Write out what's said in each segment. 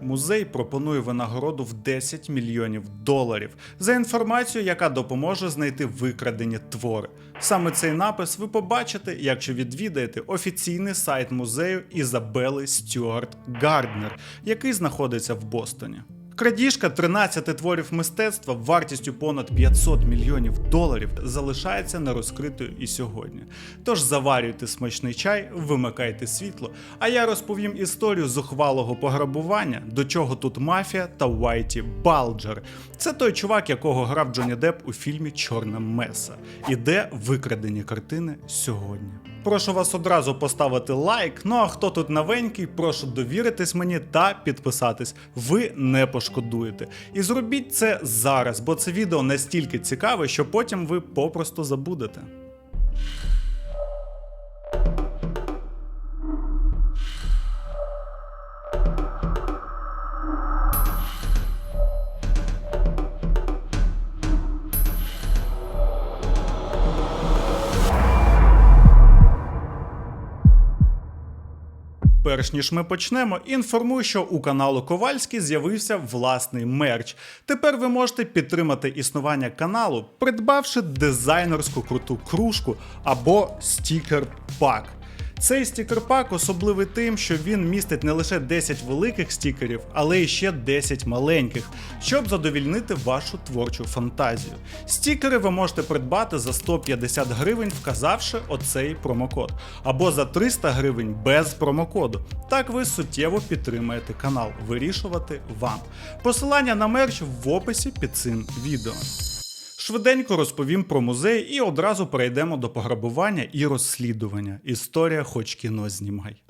Музей пропонує винагороду в 10 мільйонів доларів за інформацію, яка допоможе знайти викрадені твори. Саме цей напис ви побачите, якщо відвідаєте офіційний сайт музею Ізабели Стюарт Гарднер, який знаходиться в Бостоні. Крадіжка 13 творів мистецтва вартістю понад 500 мільйонів доларів залишається нерозкритою і сьогодні. Тож заварюйте смачний чай, вимикайте світло, а я розповім історію зухвалого пограбування, до чого тут мафія та Уайті Балджер. Це той чувак, якого грав Джонні Депп у фільмі Чорна Меса. І де викрадені картини сьогодні. Прошу вас одразу поставити лайк. Ну а хто тут новенький, прошу довіритись мені та підписатись. Ви не пошкодуєте. І зробіть це зараз, бо це відео настільки цікаве, що потім ви попросту забудете. Перш ніж ми почнемо, інформую, що у каналу Ковальський з'явився власний мерч. Тепер ви можете підтримати існування каналу, придбавши дизайнерську круту кружку або стікер-пак. Цей стікер-пак особливий тим, що він містить не лише 10 великих стікерів, але й ще 10 маленьких, щоб задовільнити вашу творчу фантазію. Стікери ви можете придбати за 150 гривень, вказавши оцей промокод, або за 300 гривень без промокоду. Так ви суттєво підтримаєте канал. Вирішувати вам. Посилання на мерч в описі під цим відео. Швиденько розповім про музей і одразу перейдемо до пограбування і розслідування. Історія хоч кіно знімай.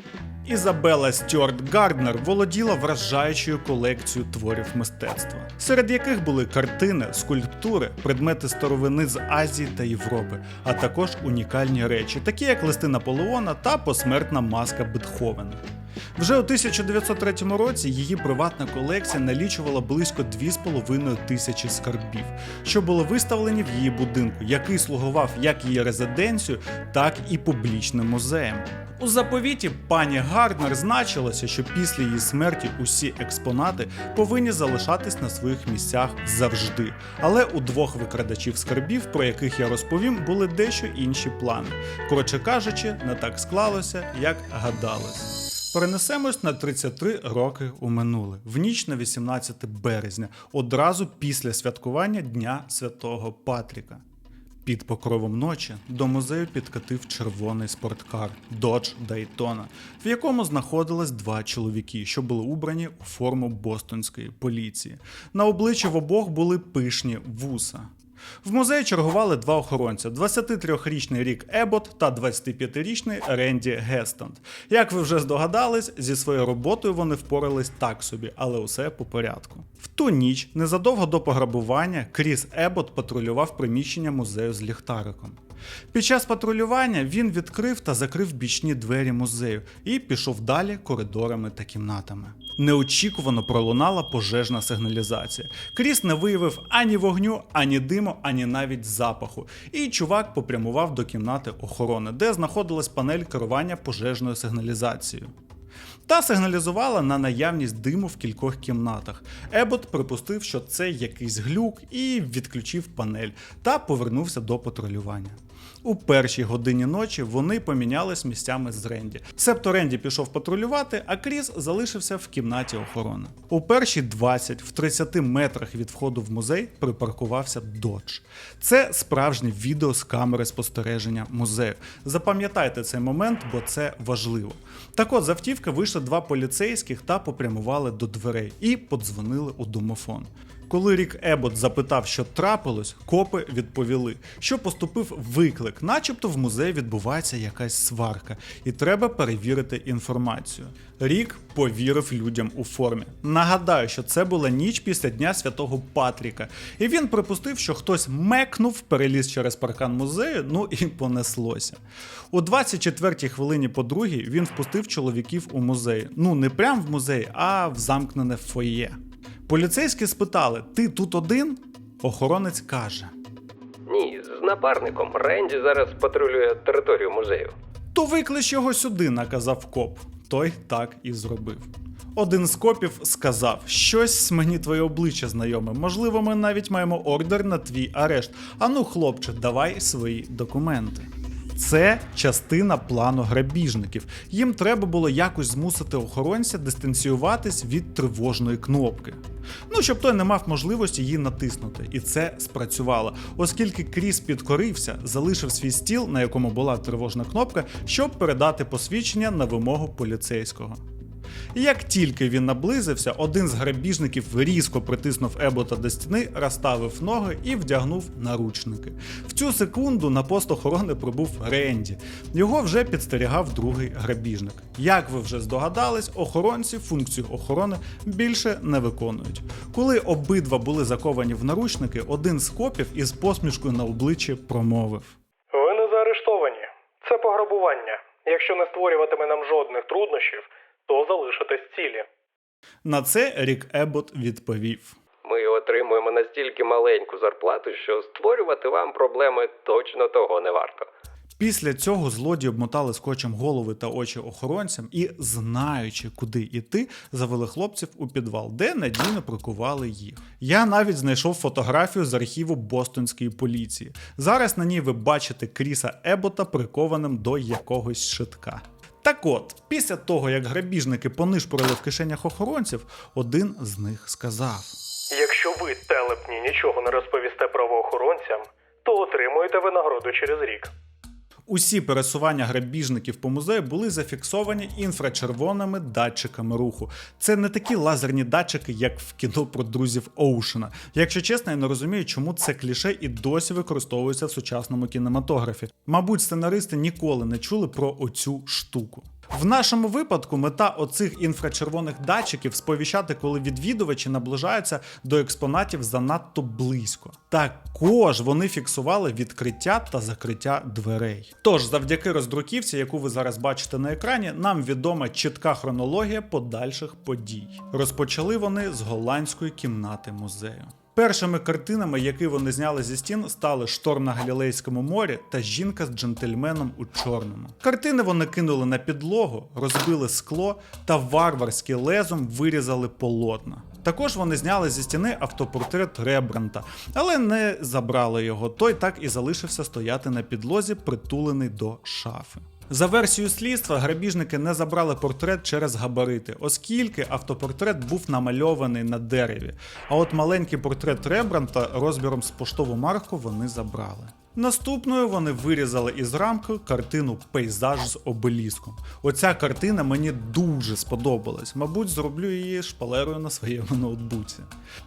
Ізабела Стюарт Гарднер володіла вражаючою колекцією творів мистецтва, серед яких були картини, скульптури, предмети старовини з Азії та Європи, а також унікальні речі, такі як листи Наполеона та посмертна маска Бетховена. Вже у 1903 році її приватна колекція налічувала близько 2,5 тисячі скарбів, що були виставлені в її будинку, який слугував як її резиденцію, так і публічним музеєм. У заповіті пані Гарднер значилося, що після її смерті усі експонати повинні залишатись на своїх місцях завжди. Але у двох викрадачів скарбів, про яких я розповім, були дещо інші плани. Коротше кажучи, не так склалося, як гадалось. Перенесемось на 33 роки у минуле, в ніч на 18 березня, одразу після святкування Дня Святого Патріка. Під покровом ночі до музею підкатив червоний спорткар Dodge Daytona, в якому знаходились два чоловіки, що були убрані у форму бостонської поліції. На обличчі в обох були пишні вуса. В музеї чергували два охоронця: 23-річний Рік Ебот та 25-річний Ренді Гестанд. Як ви вже здогадались, зі своєю роботою вони впорались так собі, але усе по порядку. В ту ніч, незадовго до пограбування, Кріс Ебот патрулював приміщення музею з ліхтариком. Під час патрулювання він відкрив та закрив бічні двері музею і пішов далі коридорами та кімнатами. Неочікувано пролунала пожежна сигналізація. Кріс не виявив ані вогню, ані диму, ані навіть запаху. І чувак попрямував до кімнати охорони, де знаходилась панель керування пожежною сигналізацією. Та сигналізувала на наявність диму в кількох кімнатах. Ебот припустив, що це якийсь глюк, і відключив панель та повернувся до патрулювання. У першій годині ночі вони помінялись місцями з Ренді. Себто Ренді пішов патрулювати, а Кріс залишився в кімнаті охорони. У перші 20 в 30 метрах від входу в музей припаркувався Додж. Це справжнє відео з камери спостереження музею. Запам'ятайте цей момент, бо це важливо. Так от з автівки вийшли два поліцейських та попрямували до дверей і подзвонили у домофон. Коли Рік Ебот запитав, що трапилось, копи відповіли, що поступив виклик, начебто в музеї відбувається якась сварка, і треба перевірити інформацію. Рік повірив людям у формі. Нагадаю, що це була ніч після Дня Святого Патріка, і він припустив, що хтось мекнув, переліз через паркан музею, ну і понеслося. У 24-й хвилині по другій він впустив чоловіків у музей. Ну не прям в музей, а в замкнене фоє. Поліцейські спитали: Ти тут один? Охоронець каже: Ні, з напарником. Ренді зараз патрулює територію музею. То виклич його сюди, наказав коп. Той так і зробив. Один з копів сказав: щось мені твоє обличчя знайоме. Можливо, ми навіть маємо ордер на твій арешт. Ану, хлопче, давай свої документи. Це частина плану грабіжників. Їм треба було якось змусити охоронця дистанціюватись від тривожної кнопки. Ну, щоб той не мав можливості її натиснути. І це спрацювало, оскільки Кріс підкорився, залишив свій стіл, на якому була тривожна кнопка, щоб передати посвідчення на вимогу поліцейського. Як тільки він наблизився, один з грабіжників різко притиснув Ебота до стіни, розставив ноги і вдягнув наручники. В цю секунду на пост охорони прибув Ренді. Його вже підстерігав другий грабіжник. Як ви вже здогадались, охоронці функцію охорони більше не виконують. Коли обидва були заковані в наручники, один з копів із посмішкою на обличчі промовив. Ви не заарештовані. Це пограбування. Якщо не створюватиме нам жодних труднощів, то залишитесь цілі. На це Рік Ебот відповів. Ми отримуємо настільки маленьку зарплату, що створювати вам проблеми точно того не варто. Після цього злодії обмотали скотчем голови та очі охоронцям і, знаючи, куди йти, завели хлопців у підвал, де надійно прикували їх. Я навіть знайшов фотографію з архіву бостонської поліції. Зараз на ній ви бачите Кріса Ебота прикованим до якогось шитка. Так от, після того, як грабіжники понишпорили в кишенях охоронців, один з них сказав. Якщо ви, телепні, нічого не розповісте правоохоронцям, то отримуєте винагороду через рік. Усі пересування грабіжників по музею були зафіксовані інфрачервоними датчиками руху. Це не такі лазерні датчики, як в кіно про друзів Оушена. Якщо чесно, я не розумію, чому це кліше і досі використовується в сучасному кінематографі. Мабуть, сценаристи ніколи не чули про оцю штуку. В нашому випадку мета оцих інфрачервоних датчиків сповіщати, коли відвідувачі наближаються до експонатів занадто близько. Також вони фіксували відкриття та закриття дверей. Тож, завдяки роздруківці, яку ви зараз бачите на екрані, нам відома чітка хронологія подальших подій. Розпочали вони з голландської кімнати музею. Першими картинами, які вони зняли зі стін, стали шторм на Галілейському морі та жінка з джентльменом у чорному. Картини вони кинули на підлогу, розбили скло та варварським лезом вирізали полотна. Також вони зняли зі стіни автопортрет Рембранта, але не забрали його. Той так і залишився стояти на підлозі, притулений до шафи. За версією слідства, грабіжники не забрали портрет через габарити, оскільки автопортрет був намальований на дереві. А от маленький портрет Рембранта розміром з поштову марку вони забрали. Наступною вони вирізали із рамки картину Пейзаж з обеліском. Оця картина мені дуже сподобалась. Мабуть, зроблю її шпалерою на своєму ноутбуці.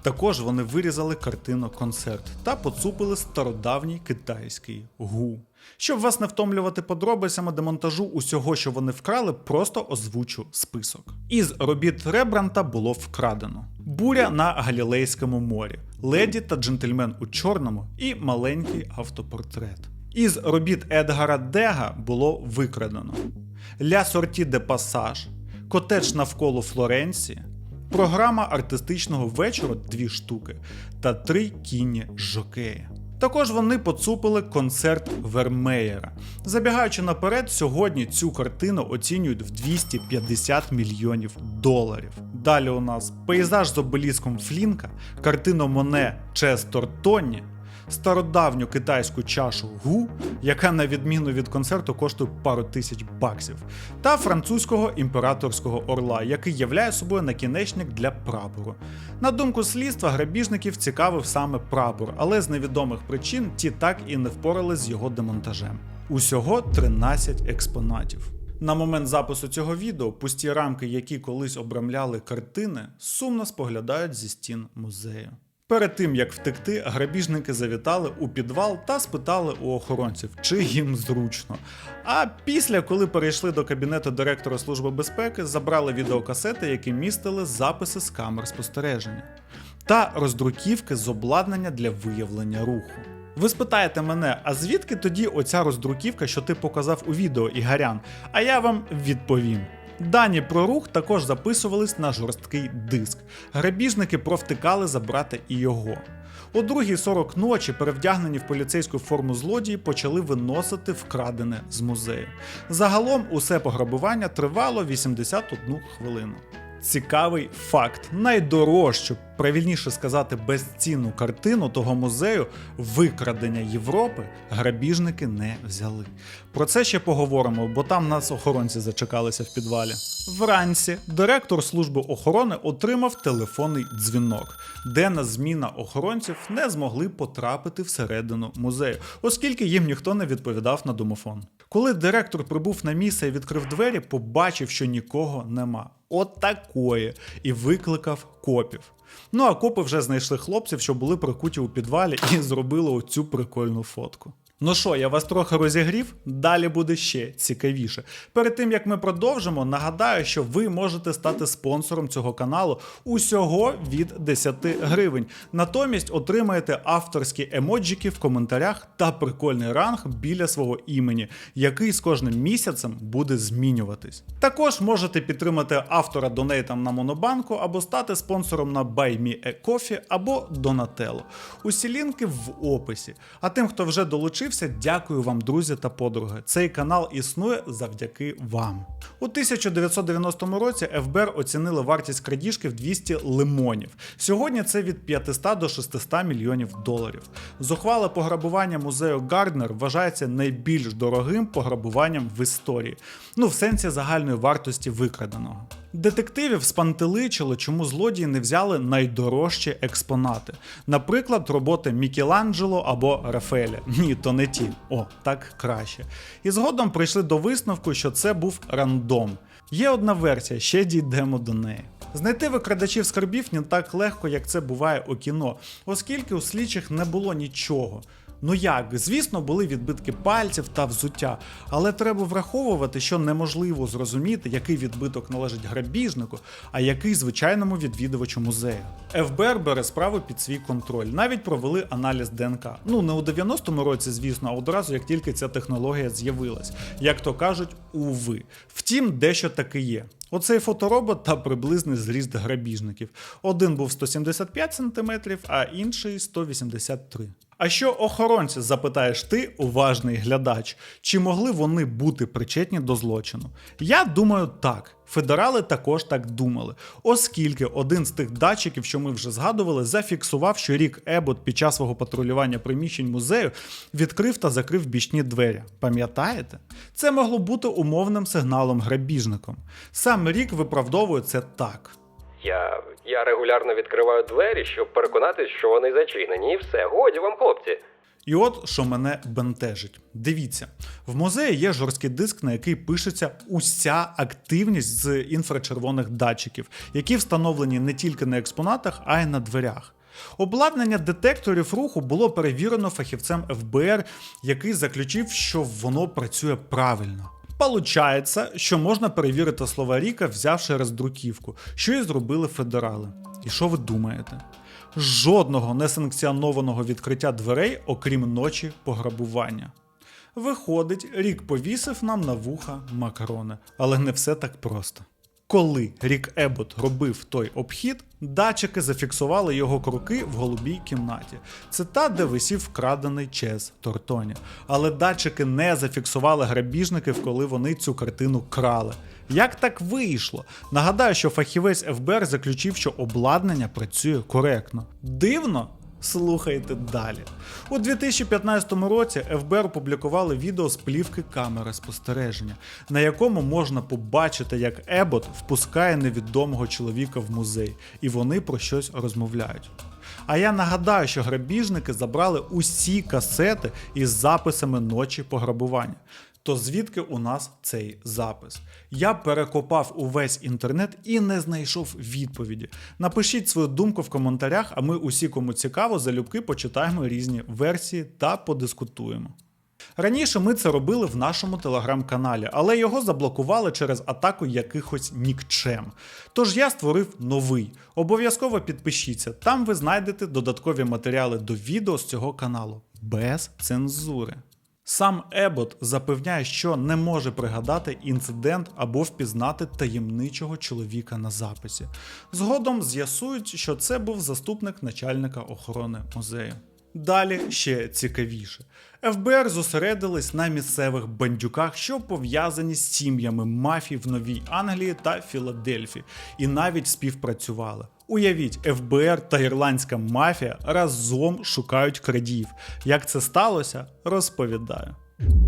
Також вони вирізали картину Концерт та поцупили стародавній китайський гу. Щоб вас не втомлювати подробицями демонтажу усього, що вони вкрали, просто озвучу список. Із робіт Рембранта було вкрадено: буря на Галілейському морі, леді та джентльмен у чорному і маленький автопортрет. Із робіт Едгара Дега було викрадено Ля Сорті де Пасаж, Котедж навколо Флоренції, програма артистичного вечора дві штуки та три кінні жокеї. Також вони поцупили концерт Вермеєра. Забігаючи наперед, сьогодні цю картину оцінюють в 250 мільйонів доларів. Далі у нас пейзаж з обеліском Флінка, картина Моне Честор Тонні, стародавню китайську чашу Гу, яка на відміну від концерту коштує пару тисяч баксів, та французького імператорського орла, який являє собою накінечник для прапору. На думку слідства, грабіжників цікавив саме прапор, але з невідомих причин ті так і не впорали з його демонтажем. Усього 13 експонатів. На момент запису цього відео пусті рамки, які колись обрамляли картини, сумно споглядають зі стін музею. Перед тим як втекти, грабіжники завітали у підвал та спитали у охоронців, чи їм зручно. А після, коли перейшли до кабінету директора Служби безпеки, забрали відеокасети, які містили записи з камер спостереження та роздруківки з обладнання для виявлення руху. Ви спитаєте мене, а звідки тоді оця роздруківка, що ти показав у відео Ігарян? А я вам відповім. Дані про рух також записувались на жорсткий диск. Грабіжники провтикали забрати і його. О 2.40 ночі, перевдягнені в поліцейську форму злодії, почали виносити вкрадене з музею. Загалом усе пограбування тривало 81 хвилину. Цікавий факт: найдорожчу, правильніше сказати, безцінну картину того музею викрадення Європи грабіжники не взяли. Про це ще поговоримо, бо там нас охоронці зачекалися в підвалі. Вранці директор служби охорони отримав телефонний дзвінок, де на зміна охоронців не змогли потрапити всередину музею, оскільки їм ніхто не відповідав на домофон. Коли директор прибув на місце і відкрив двері, побачив, що нікого нема. От такої. І викликав копів. Ну а копи вже знайшли хлопців, що були прикуті у підвалі, і зробили оцю прикольну фотку. Ну що, я вас трохи розігрів? Далі буде ще цікавіше. Перед тим як ми продовжимо, нагадаю, що ви можете стати спонсором цього каналу усього від 10 гривень. Натомість отримаєте авторські емоджики в коментарях та прикольний ранг біля свого імені, який з кожним місяцем буде змінюватись. Також можете підтримати автора донейтом на Монобанку або стати спонсором на BuyMeACoffee або Donatello. Усі лінки в описі. А тим, хто вже долучився, дякую вам, друзі та подруги. Цей канал існує завдяки вам. У 1990 році ФБР оцінили вартість крадіжки в 200 лимонів. Сьогодні це від 500 до 600 мільйонів доларів. Зухвале пограбування музею Гарднер вважається найбільш дорогим пограбуванням в історії. Ну, в сенсі загальної вартості викраденого. Детективів спантеличило, чому злодії не взяли найдорожчі експонати. Наприклад, роботи Мікеланджело або Рафаеля. Ні, то не ті. О, так краще. І згодом прийшли до висновку, що це був рандом. Є одна версія, ще дійдемо до неї. Знайти викрадачів скарбів не так легко, як це буває у кіно, оскільки у слідчих не було нічого. Ну як, звісно, були відбитки пальців та взуття, але треба враховувати, що неможливо зрозуміти, який відбиток належить грабіжнику, а який звичайному відвідувачу музею. ФБР бере справу під свій контроль, навіть провели аналіз ДНК. Ну не у 90-му році, звісно, а одразу як тільки ця технологія з'явилась, як то кажуть, уви. Втім, дещо таки є. Оцей фоторобот та приблизний зріст грабіжників. Один був 175 см, а інший 183 а що охоронці, запитаєш ти, уважний глядач, чи могли вони бути причетні до злочину? Я думаю, так. Федерали також так думали, оскільки один з тих датчиків, що ми вже згадували, зафіксував, що рік Ебот під час свого патрулювання приміщень музею відкрив та закрив бічні двері. Пам'ятаєте? Це могло бути умовним сигналом грабіжником. Сам рік виправдовує це так. Я. я регулярно відкриваю двері, щоб переконатись, що вони зачинені, і все. Годі вам, хлопці. І от що мене бентежить. Дивіться, в музеї є жорсткий диск, на який пишеться уся активність з інфрачервоних датчиків, які встановлені не тільки на експонатах, а й на дверях. Обладнання детекторів руху було перевірено фахівцем ФБР, який заключив, що воно працює правильно. Получається, що можна перевірити слова Ріка, взявши роздруківку, що і зробили федерали. І що ви думаєте? Жодного несанкціонованого відкриття дверей, окрім ночі пограбування. Виходить, рік повісив нам на вуха макарони, але не все так просто. Коли Рік Ебот робив той обхід, датчики зафіксували його кроки в голубій кімнаті. Це та, де висів вкрадений чез Тортоні. Але датчики не зафіксували грабіжників, коли вони цю картину крали. Як так вийшло? Нагадаю, що фахівець ФБР заключив, що обладнання працює коректно. Дивно? Слухайте далі. У 2015 році ФБР опублікували відео з плівки камери спостереження, на якому можна побачити, як Ебот впускає невідомого чоловіка в музей, і вони про щось розмовляють. А я нагадаю, що грабіжники забрали усі касети із записами ночі пограбування. То звідки у нас цей запис? Я перекопав увесь інтернет і не знайшов відповіді. Напишіть свою думку в коментарях, а ми усі, кому цікаво, залюбки почитаємо різні версії та подискутуємо. Раніше ми це робили в нашому телеграм-каналі, але його заблокували через атаку якихось нікчем. Тож я створив новий. Обов'язково підпишіться, там ви знайдете додаткові матеріали до відео з цього каналу без цензури. Сам Ебот запевняє, що не може пригадати інцидент або впізнати таємничого чоловіка на записі. Згодом з'ясують, що це був заступник начальника охорони музею. Далі ще цікавіше. ФБР зосередились на місцевих бандюках, що пов'язані з сім'ями мафії в Новій Англії та Філадельфії, і навіть співпрацювали. Уявіть, ФБР та ірландська мафія разом шукають крадіїв. Як це сталося, розповідаю.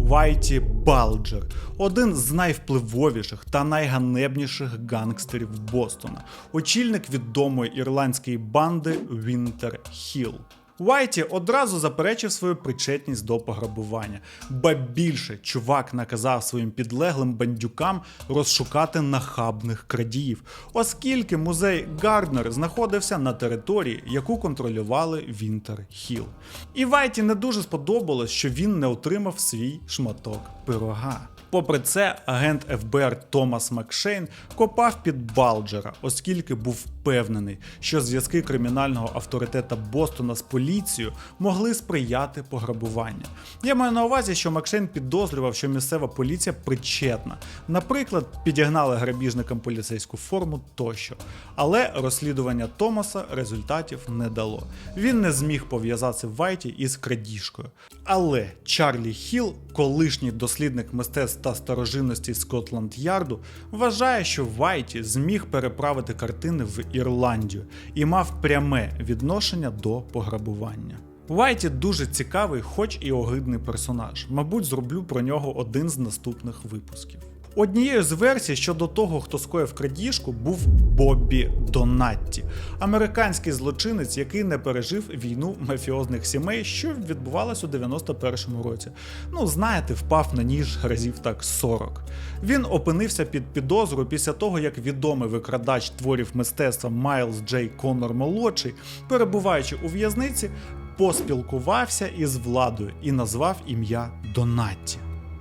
Вайті Балджер один з найвпливовіших та найганебніших гангстерів Бостона, очільник відомої ірландської банди Вінтер Хілл. Вайті одразу заперечив свою причетність до пограбування, ба більше чувак наказав своїм підлеглим бандюкам розшукати нахабних крадіїв, оскільки музей Гарднер знаходився на території, яку контролювали Вінтер Хіл. І Вайті не дуже сподобалось, що він не отримав свій шматок пирога. Попри це, агент ФБР Томас Макшейн копав під Балджера, оскільки був впевнений, що зв'язки кримінального авторитета Бостона з поліцією могли сприяти пограбуванню. Я маю на увазі, що Макшейн підозрював, що місцева поліція причетна. Наприклад, підігнали грабіжникам поліцейську форму тощо. Але розслідування Томаса результатів не дало. Він не зміг пов'язати Вайті із крадіжкою. Але Чарлі Хіл, колишній дослідник мистецтв та старожинності Скотланд Ярду, вважає, що Вайті зміг переправити картини в Ірландію і мав пряме відношення до пограбування. Вайті дуже цікавий, хоч і огидний персонаж. Мабуть, зроблю про нього один з наступних випусків. Однією з версій щодо того, хто скоїв крадіжку, був Боббі Донатті, американський злочинець, який не пережив війну мафіозних сімей, що відбувалась у 91-му році. Ну, знаєте, впав на ніж разів так 40. Він опинився під підозрою після того, як відомий викрадач творів мистецтва Майлз Джей Коннор молодший, перебуваючи у в'язниці, поспілкувався із владою і назвав ім'я Донатті.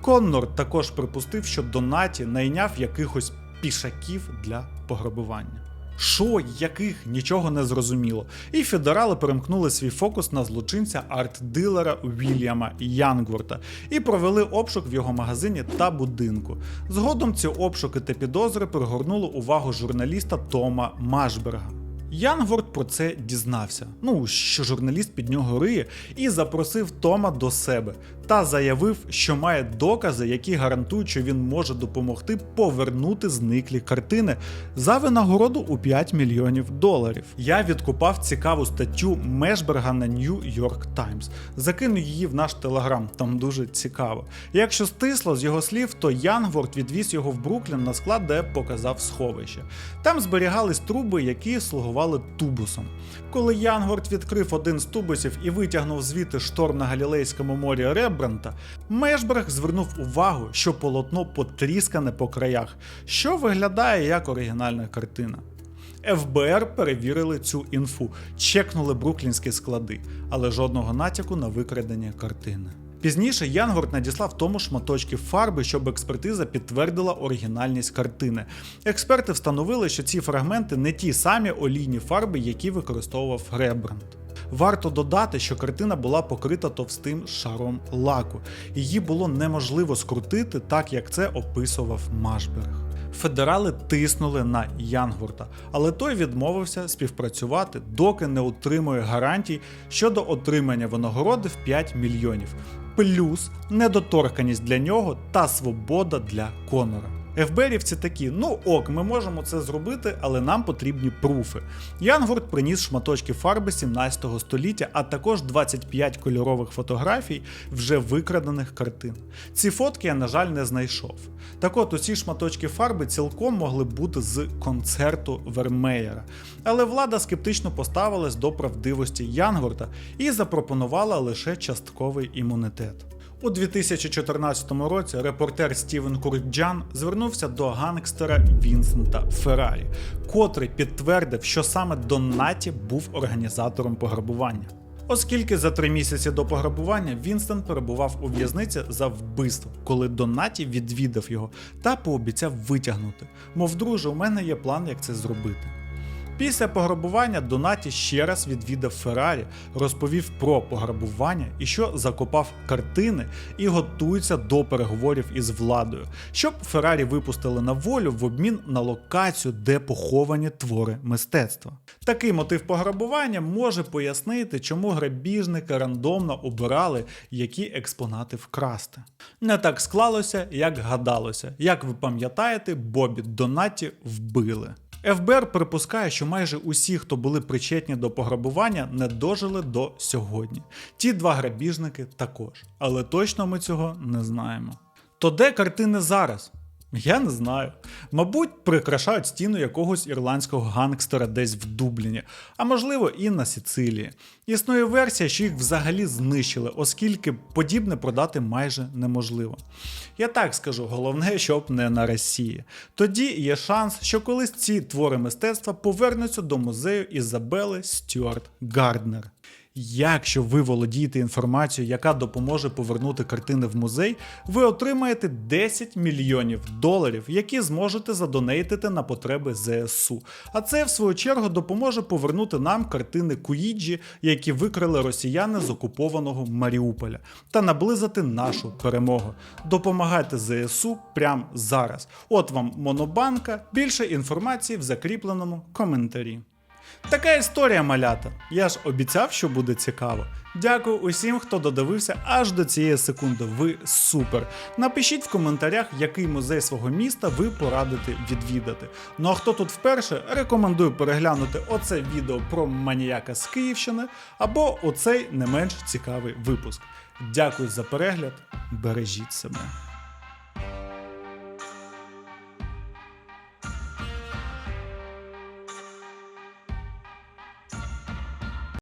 Коннор також припустив, що Донаті найняв якихось пішаків для пограбування. Що, яких, нічого не зрозуміло. І федерали перемкнули свій фокус на злочинця арт-дилера Вільяма Янгворта і провели обшук в його магазині та будинку. Згодом ці обшуки та підозри пригорнули увагу журналіста Тома Машберга. Янгворд про це дізнався. Ну, що журналіст під нього риє, і запросив Тома до себе та заявив, що має докази, які гарантують, що він може допомогти повернути зниклі картини за винагороду у 5 мільйонів доларів. Я відкупав цікаву статтю Мешберга на New York Times. Закину її в наш телеграм, там дуже цікаво. Якщо стисло з його слів, то Янгворд відвіз його в Бруклін на склад, де показав сховище. Там зберігались труби, які слугували тубусом. Коли Янгворд відкрив один з тубусів і витягнув звідти шторм на Галілейському морі Рембранта, Мешберг звернув увагу, що полотно потріскане по краях, що виглядає як оригінальна картина. ФБР перевірили цю інфу, чекнули бруклінські склади, але жодного натяку на викрадення картини. Пізніше Янгорд надіслав тому шматочки фарби, щоб експертиза підтвердила оригінальність картини. Експерти встановили, що ці фрагменти не ті самі олійні фарби, які використовував Рембрандт. Варто додати, що картина була покрита товстим шаром лаку. Її було неможливо скрутити, так як це описував Машберг. Федерали тиснули на Янгурта, але той відмовився співпрацювати, доки не отримує гарантій щодо отримання винагороди в 5 мільйонів, плюс недоторканість для нього та свобода для Конора. ФБРівці такі, ну ок, ми можемо це зробити, але нам потрібні пруфи. Янгорд приніс шматочки фарби 17 століття, а також 25 кольорових фотографій вже викрадених картин. Ці фотки я, на жаль, не знайшов. Так от усі шматочки фарби цілком могли бути з концерту Вермеєра. Але влада скептично поставилась до правдивості Янгорда і запропонувала лише частковий імунітет. У 2014 році репортер Стівен Курджан звернувся до гангстера Вінсента Феррарі, котрий підтвердив, що саме Донаті був організатором пограбування. Оскільки за три місяці до пограбування Вінстон перебував у в'язниці за вбивство, коли Донаті відвідав його та пообіцяв витягнути. Мов друже, у мене є план, як це зробити. Після пограбування Донаті ще раз відвідав Феррарі, розповів про пограбування і що закопав картини і готується до переговорів із владою, щоб Феррарі випустили на волю в обмін на локацію, де поховані твори мистецтва. Такий мотив пограбування може пояснити, чому грабіжники рандомно обирали, які експонати вкрасти. Не так склалося, як гадалося. Як ви пам'ятаєте, Бобі Донаті вбили. ФБР припускає, що майже усі, хто були причетні до пограбування, не дожили до сьогодні. Ті два грабіжники також. Але точно ми цього не знаємо. То де картини зараз? Я не знаю. Мабуть, прикрашають стіну якогось ірландського гангстера десь в Дубліні, а можливо і на Сицилії. Існує версія, що їх взагалі знищили, оскільки подібне продати майже неможливо. Я так скажу, головне, щоб не на Росії. Тоді є шанс, що колись ці твори мистецтва повернуться до музею Ізабели Стюарт Гарднер. Якщо ви володієте інформацією, яка допоможе повернути картини в музей, ви отримаєте 10 мільйонів доларів, які зможете задонейтити на потреби ЗСУ. А це, в свою чергу, допоможе повернути нам картини Куїджі, які викрали росіяни з окупованого Маріуполя, та наблизити нашу перемогу. Допомагайте ЗСУ прямо зараз. От вам Монобанка. Більше інформації в закріпленому коментарі. Така історія малята. Я ж обіцяв, що буде цікаво. Дякую усім, хто додивився аж до цієї секунди. Ви супер. Напишіть в коментарях, який музей свого міста ви порадите відвідати. Ну а хто тут вперше, рекомендую переглянути оце відео про маніяка з Київщини або оцей не менш цікавий випуск. Дякую за перегляд. Бережіть себе.